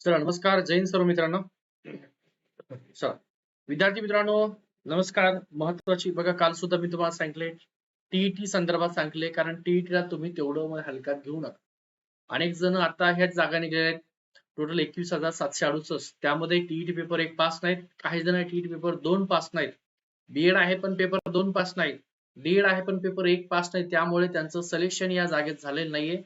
चला नमस्कार जैन सर्व मित्रांनो. चला विद्यार्थी मित्रांनो नमस्कार. महत्वाची बघा काल सुद्धा मी तुम्हाला सांगितले टीईटी संदर्भात सांगितले कारण टीईटी ला तुम्ही तेवढं हलक्यात घेऊ नका. अनेक जण आता ह्याच जागा निघाले आहेत. टोटल एकवीस हजार सातशे अडुसष्ट. त्यामध्ये टीईटी पेपर एक पास नाहीत. काही जण टीईटी पेपर दोन पास नाहीत. बीएड आहे पण पेपर दोन पास नाहीत. डीएड आहे पण पेपर एक पास नाही त्यामुळे त्यांचं सिलेक्शन या जागेत झालेलं नाहीये.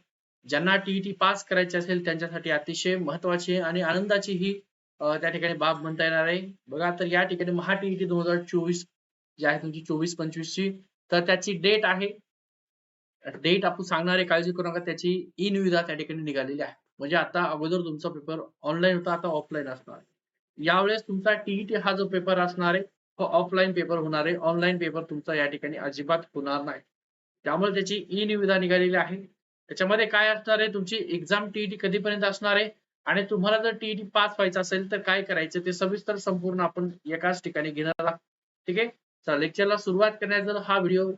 ज्यांना टीईटी पास करायची असेल त्यांच्यासाठी अतिशय महत्वाची आणि आनंदाची ही त्या ठिकाणी बाब म्हणता येणार आहे. बघा तर या ठिकाणी महा टीईटी दोन हजार चोवीस जी आहे तुमची चोवीस पंचवीस ची तर त्याची डेट आहे. डेट आपण सांगणार आहे काळजी करू नका त्याची ई निविदा त्या ठिकाणी निघालेली आहे. म्हणजे आता अगोदर तुमचा पेपर ऑनलाईन होता आता ऑफलाईन असणार आहे. यावेळेस तुमचा टीईटी हा जो पेपर असणार आहे तो ऑफलाईन पेपर होणार आहे. ऑनलाईन पेपर तुमचा या ठिकाणी अजिबात होणार नाही. त्यामुळे त्याची ई निविदा निघालेली आहे. त्याच्यामध्ये काय असणार आहे? तुमची एक्झाम टीईटी कधीपर्यंत असणार आहे? आणि तुम्हाला जर टीईटी पास व्हायचं असेल तर काय करायचं? ते सविस्तर संपूर्ण आपण एकाच ठिकाणी घेणार ठीक आहे? चला लेक्चरला सुरुवात करण्याचा हा व्हिडिओ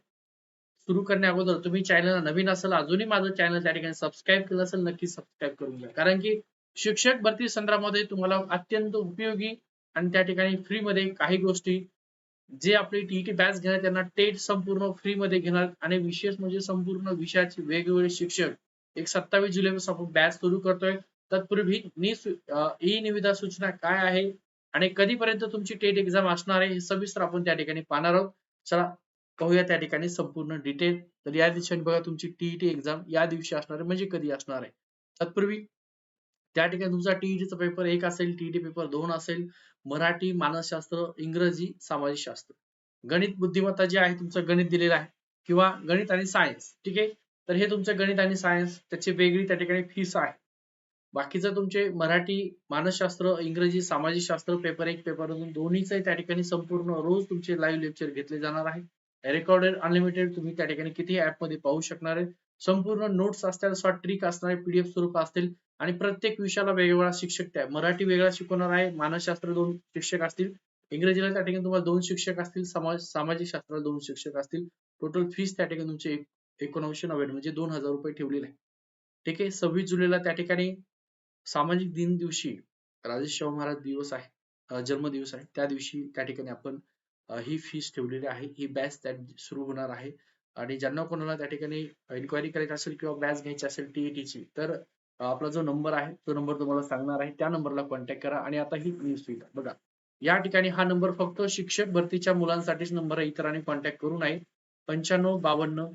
सुरू करण्या अगोदर तुम्ही चॅनलला नवीन असेल अजूनही माझं चॅनल त्या ठिकाणी सबस्क्राईब केलं असेल नक्की सबस्क्राईब करून घ्या. कारण की शिक्षक भरती संदर्भामध्ये तुम्हाला अत्यंत उपयोगी आणि त्या ठिकाणी फ्री मध्ये काही गोष्टी जे आपली टीईटी बॅच घेणार त्यांना टेट संपूर्ण फ्री मध्ये घेणार. आणि विशेष म्हणजे संपूर्ण विषयाचे वेगवेगळे शिक्षक. एक सत्तावीस जुलैपासून आपण बॅच सुरू करतोय. तत्पूर्वी ई निविदा सूचना काय आहे? आणि कधीपर्यंत तुमची टेट एक्झाम असणार आहे? हे सविस्तर आपण त्या ठिकाणी पाहणार आहोत. चला पाहूया त्या ठिकाणी संपूर्ण डिटेल तर या दिवशी बघा तुमची टीईटी एक्झाम या दिवशी असणार आहे म्हणजे कधी असणार आहे? तत्पूर्वी त्या ठिकाणी तुमचा टीईटीचा पेपर एक असेल टीईटी पेपर दोन असेल. मराठी मानसशास्त्र इंग्रजी सामाजिक शास्त्र गणित बुद्धिमत्ता जे आहे तुमचं गणित दिलेलं आहे. किंवा गणित आणि सायन्स ठीक आहे? तर हे तुमचं गणित आणि सायन्स त्याची वेगळी त्या ठिकाणी फीस आहे. बाकीचं तुमचे मराठी मानसशास्त्र इंग्रजी सामाजिक शास्त्र पेपर एक पेपर दोन दोन्हीच त्या ठिकाणी संपूर्ण रोज तुमचे लाईव्ह लेक्चर घेतले जाणार आहे. रेकॉर्डेड अनलिमिटेड तुम्ही त्या ठिकाणी किती ऍपमध्ये पाहू शकणार आहे. संपूर्ण नोट्स असतील शॉर्ट ट्रिक असणार पीडीएफ स्वरूप असतील आणि प्रत्येक विषयाला वेगवेगळा शिक्षक त्या मराठी वेगळा शिकवणार आहे मानसशास्त्र दोन शिक्षक असतील. इंग्रजीला त्या ठिकाणी तुम्हाला दोन शिक्षक असतील समाज सामाजिक शास्त्राला दोन शिक्षक असतील. टोटल फीस त्या ठिकाणी तुमचे एक- नव्याण्णव म्हणजे दोन हजार रुपये ठेवलेले आहे ठीक आहे? सव्वीस जुलैला त्या ठिकाणी सामाजिक दिन दिवशी राजेश शाहू महाराज दिवस आहे जन्मदिवस जन्म दिवस आहे. त्या दिवशी त्या ठिकाणी आपण ही फीस ठेवलेली आहे. ही बॅच त्या सुरू होणार आहे. आणि ज्यांना कोणाला त्या ठिकाणी इन्क्वायरी करायची असेल किंवा बॅच घ्यायची असेल टीईटीची तर आपला जो नंबर आहे तो नंबर तुम्हाला सांगणार आहे. त्या नंबरला कॉन्टॅक्ट करा आणि आता ही न्यूज सुविधा बघा. या ठिकाणी हा नंबर फक्त शिक्षक भरतीच्या मुलांसाठीच नंबर आहे. इतरांनी कॉन्टॅक्ट करू नये. पंच्याण्णव बावन्न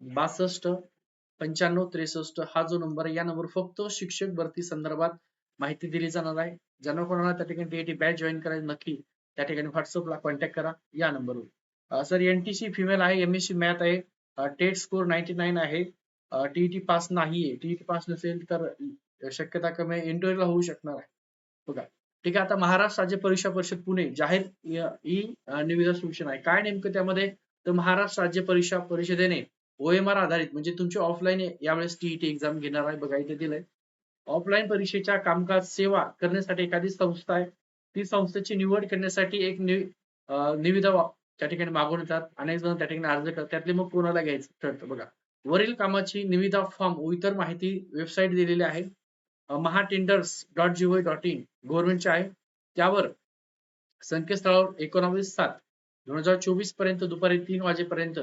बासष्ट पंच्याण्णव त्रेसष्ट हा जो नंबर आहे या नंबर फक्त शिक्षक भरती संदर्भात माहिती दिली जाणार आहे. ज्यांना कोणाला त्या ठिकाणी टीईटी बॅच जॉईन करायची नक्की त्या ठिकाणी व्हॉट्सअपला कॉन्टॅक्ट करा या नंबरवर सर एनटीसी फिमेल आहे एमएससी मॅथ आहे. टेट स्कोर नाईन्टी नाईन आहे. टीईटी पास नाहीये. टीईटी पास नसेल तर शक्यता कमी आहे. इंटरव्ह्यूला होऊ शकणार आहे. बघा. ठीक आहे. आता महाराष्ट्र राज्य परीक्षा परिषद पुणे जाहीर ई निविदा सूचना आहे. काय नेमकं त्यामध्ये? तर महाराष्ट्र राज्य परीक्षा परिषदेने ओएमआर आधारित म्हणजे तुमची ऑफलाईन यावेळेस टीईटी एक्झाम घेणार आहे. बघा इथे दिलंय. ऑफलाईन परीक्षेच्या कामकाज सेवा करण्यासाठी एखादी संस्था आहे. ती संस्थेची निवड करण्यासाठी एक नि- निविदा त्या ठिकाणी मागवून येतात. अनेक जण त्या ठिकाणी अर्ज करतात. त्यातले मग कोणाला घ्यायचं ठरतं? बघा. वरील कामाची निविदा फॉर्म व इतर माहिती वेबसाईट दिलेली आहे. Maha tenders dot G O dot गव्हर्नमेंटचे आहे. त्यावर संकेतस्थळावर एकोणावीस सात दोन हजार चोवीसपर्यंत दुपारी तीन वाजेपर्यंत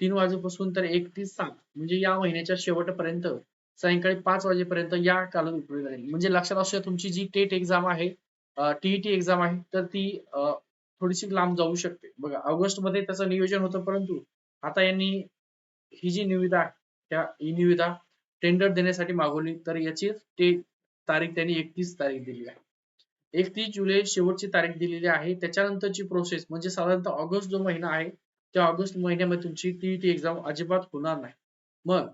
तीन वाजेपासून तर एकतीस सात म्हणजे या महिन्याच्या शेवटपर्यंत सायंकाळी पाच वाजेपर्यंत या कालावधी उपयोग राहील म्हणजे लक्षात असू द्या तुमची जी टेट एक्झाम आहे टीईटी एक्झाम आहे तर ती थोडीशी लांब जाऊ शकते. बघा ऑगस्टमध्ये त्याचं नियोजन होतं परंतु आता यांनी ही जी निविदा आहे त्या ई निविदा टेंडर देण्यासाठी मागवली तर याची ते तारीख त्यांनी एकतीस तारीख दिली आहे. एकतीस जुलै शेवटची तारीख दिलेली आहे. त्याच्यानंतरची प्रोसेस म्हणजे साधारणतः ऑगस्ट जो महिना आहे त्या ऑगस्ट महिन्यामध्ये तुमची टीईटी एक्झाम अजिबात होणार नाही. मग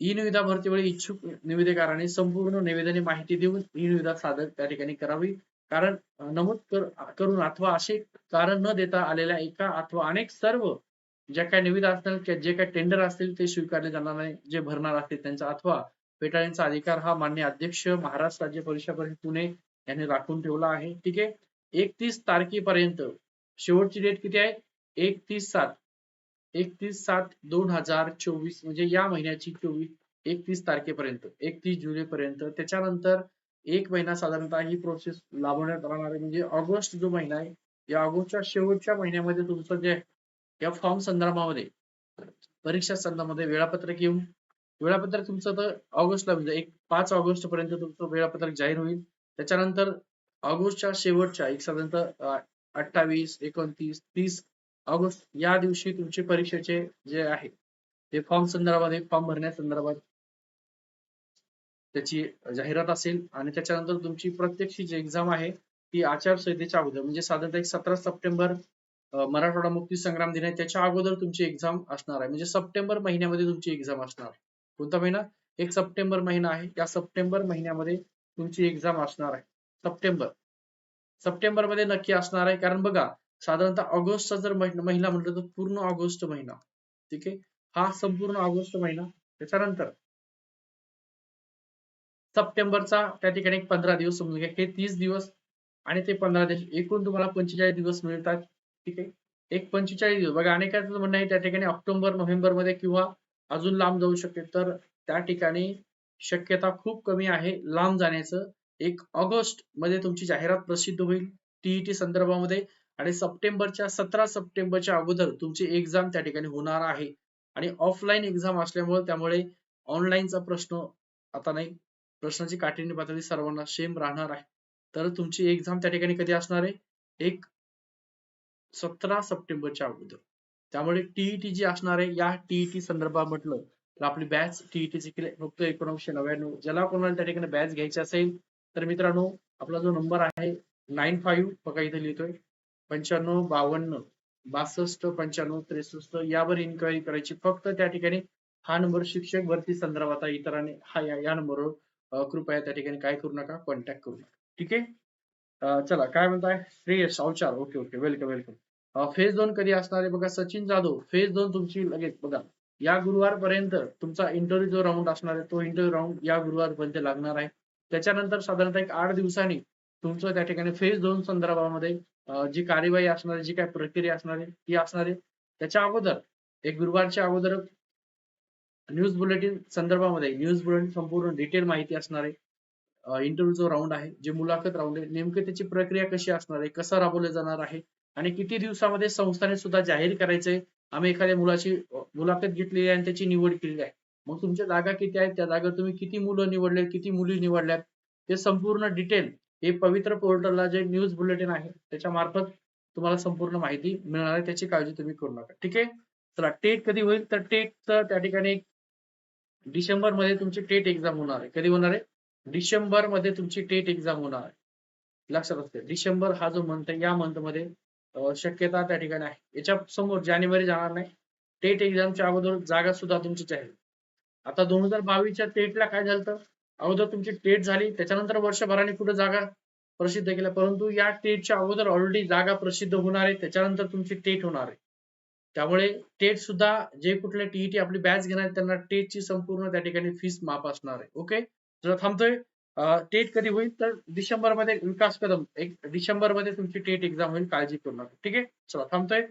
ई निविदा भरतीवेळी इच्छुक निविदेकाराने संपूर्ण निवेदने माहिती देऊन ई निविदा सादर त्या ठिकाणी करावी. कारण नमूद कर- करून अथवा असे कारण न देता आलेल्या एका अथवा अनेक सर्व ज्या काही निविदा असतील किंवा जे काही टेंडर असतील ते स्वीकारले जाणार नाही जे भरणार असतील त्यांचा अथवा फेटाळण्याचा अधिकार हा मान्य अध्यक्ष महाराष्ट्र राज्य परिषद पुणे यांनी राखून ठेवला आहे. ठीक आहे? एकतीस तारखेपर्यंत शेवटची डेट किती आहे? एकतीस सात. एकतीस सात दोन हजार चोवीस म्हणजे या महिन्याची चोवीस एकतीस तारखेपर्यंत एकतीस जुलै पर्यंत त्याच्यानंतर एक महिना साधारणतः ही प्रोसेस लाभवण्यात राहणार आहे. म्हणजे ऑगस्ट जो महिना आहे या ऑगस्टच्या शेवटच्या महिन्यामध्ये तुमचं जे या फॉर्म संदर्भामध्ये परीक्षा संदर्भामध्ये वेळापत्रक येऊन वेळापत्रक तुमचं तर ऑगस्टला म्हणजे एक पाच ऑगस्ट पर्यंत तुमचं वेळापत्रक जाहीर होईल. त्याच्यानंतर ऑगस्टच्या शेवटच्या एक साधारणतः अठ्ठावीस एकोणतीस तीस ऑगस्ट या दिवशी तुमचे परीक्षेचे जे आहे ते फॉर्म संदर्भात फॉर्म भरण्या संदर्भात त्याची जाहिरात असेल. आणि त्याच्यानंतर तुमची प्रत्यक्षी जी एक्झाम आहे ती आचारसंहितेच्या अगोदर म्हणजे साधारणतः एक सतरा सप्टेंबर मराठवाडा मुक्ती संग्राम दिन आहे. त्याच्या अगोदर तुमची एक्झाम असणार आहे. म्हणजे सप्टेंबर महिन्यामध्ये तुमची एक्झाम असणार. कोणता महिना? एक सप्टेंबर महिना आहे. या सप्टेंबर महिन्यामध्ये तुमची एक्झाम असणार आहे. सप्टेंबर. सप्टेंबरमध्ये नक्की असणार आहे. कारण बघा साधारणतः ऑगस्टचा जर महिना म्हटलं तर पूर्ण ऑगस्ट महिना. ठीक आहे? हा संपूर्ण ऑगस्ट महिना. त्याच्यानंतर सप्टेंबरचा त्या ठिकाणी एक पंधरा दिवस समजून घ्या. हे तीस दिवस आणि ते पंधरा दिवस. एकूण तुम्हाला पंचेचाळीस दिवस मिळतात. ठीक आहे. एक पंचेचाळीस दिवस. बघा अनेकांचं म्हणणं आहे त्या ठिकाणी ऑक्टोबर नोव्हेंबरमध्ये किंवा अजून लांब जाऊ शकते. तर त्या ठिकाणी शक्यता खूप कमी आहे लांब जाण्याचं. एक ऑगस्टमध्ये तुमची जाहिरात प्रसिद्ध होईल टीईटी संदर्भामध्ये आणि सप्टेंबरच्या सतरा सप्टेंबरच्या अगोदर तुमची एक्झाम त्या ठिकाणी होणार आहे. आणि ऑफलाईन एक्झाम असल्यामुळे त्यामुळे ऑनलाईनचा प्रश्न आता नाही. प्रश्नाची काठिण्य पातळी सर्वांना सेम राहणार आहे. तर तुमची एक्झाम त्या ठिकाणी कधी असणार आहे? एक सतरा सप्टेंबरच्या अगोदर. त्यामुळे टीईटी जी असणार आहे या टीईटी संदर्भात म्हटलं तर आपली बॅच टीईटीची केली फक्त एकोणीसशे नव्याण्णव. ज्याला कोणाला त्या ठिकाणी बॅच घ्यायची असेल तर मित्रांनो आपला जो नंबर आहे नाईन फाईव्ह बघा इथे लिहितोय. पंच्याण्णव बावन्न बासष्ट पंच्याण्णव त्रेसष्ट यावर इन्क्वायरी करायची. फक्त त्या ठिकाणी हा नंबर शिक्षक भरती संदर्भात इतरांनी हा या नंबरवर कृपया त्या ठिकाणी काय करू नका कॉन्टॅक्ट करू नका. ठीक आहे? चला काय म्हणताय? Shreyas Avchar. Okay okay. Welcome welcome phase दोन कधी असणार आहे बघा? सचिन जाधव फेज दोन तुमची लगेच बघा. या गुरुवारपर्यंत तुमचा इंटरव्ह्यू जो राऊंड असणार आहे तो इंटरव्ह्यू राऊंड या गुरुवारपर्यंत लागणार आहे. त्याच्यानंतर साधारणतः एक आठ दिवसांनी तुमचं त्या ठिकाणी फेज दोन संदर्भामध्ये जी कार्यवाही असणार आहे जी काय प्रक्रिया असणार आहे ती असणार आहे. त्याच्या अगोदर एक गुरुवारच्या अगोदर न्यूज बुलेटिन संदर्भामध्ये न्यूज बुलेटिन संपूर्ण डिटेल माहिती असणार आहे. इंटरव्ह्यू जो राऊंड आहे जे मुलाखत राऊंड आहे नेमके त्याची प्रक्रिया कशी असणार आहे कसं राबवलं जाणार आहे आणि किती दिवसामध्ये संस्थाने सुद्धा जाहीर करायचंय आम्ही एखाद्या मुलाची मुलाखत घेतलेली आहे आणि त्याची निवड केलेली आहे. मग तुमच्या जागा किती आहेत त्या जागा तुम्ही किती मुलं निवडले किती मुली निवडल्यात ते संपूर्ण डिटेल हे पवित्र पोर्टलला जे न्यूज बुलेटिन आहे त्याच्या मार्फत तुम्हाला संपूर्ण माहिती मिळणार आहे त्याची काळजी तुम्ही करू नका. ठीक आहे? चला टेट कधी होईल? तर टेट त्या ठिकाणी डिसेंबरमध्ये तुमची टेट एक्झाम होणार आहे. कधी होणार आहे? डिसेंबरमध्ये तुमची टेट एक्झाम होणार. आहे लक्षात असते. डिसेंबर हा जो मंथ आहे या मंथमध्ये शक्यता त्या ठिकाणी आहे. याच्या समोर जानेवारी जाणार नाही. टेट एक्झामच्या अगोदर जागा सुद्धा तुमचीच आहे. आता दोन हजार बावीसच्या टेटला काय झालं अगोदर तुमची टेट झाली त्याच्यानंतर वर्षभराने कुठे जागा प्रसिद्ध केल्या? परंतु या टेटच्या अगोदर ऑलरेडी जागा प्रसिद्ध होणार आहे त्याच्यानंतर तुमची टेट होणार आहे. त्यामुळे टेट सुद्धा जे कुठले टीईटी आपली बॅच घेणार त्यांना टेटची संपूर्ण त्या ठिकाणी फीस माफ असणार आहे. ओके जर थांबतोय टेट कधी होईल? तर डिसेंबरमध्ये विकास कदम. एक डिसेंबरमध्ये तुमची टेट एक्झाम होईल काळजी करू नका. ठीक आहे? चला थांबतोय.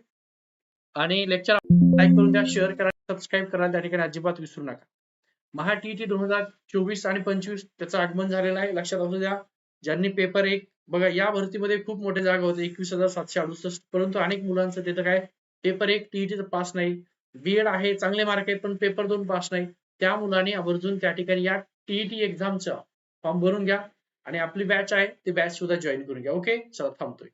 आणि लेक्चर लाईक करून द्या शेअर करा सबस्क्राईब करा त्या ठिकाणी अजिबात विसरू नका. महा टी दोन हजार चोवीस आणि पंचवीस त्याचं आगमन झालेलं आहे. लक्षात असू द्या ज्यांनी पेपर एक बघा या भरतीमध्ये खूप मोठे जागा होते एकवीस हजार सातशे अडुसष्ट. परंतु अनेक मुलांचं तिथं काय पेपर एक टीईटीचं पास नाही. बीएड आहे चांगले मार्क आहेत पण पेपर दोन पास नाही. त्या मुलांनी आवर्जून त्या ठिकाणी या टीईटी एक्झामचा फॉर्म भरून घ्या. आणि आपली बॅच आहे ती बॅच सुद्धा जॉईन करून घ्या. ओके चला थांबतोय.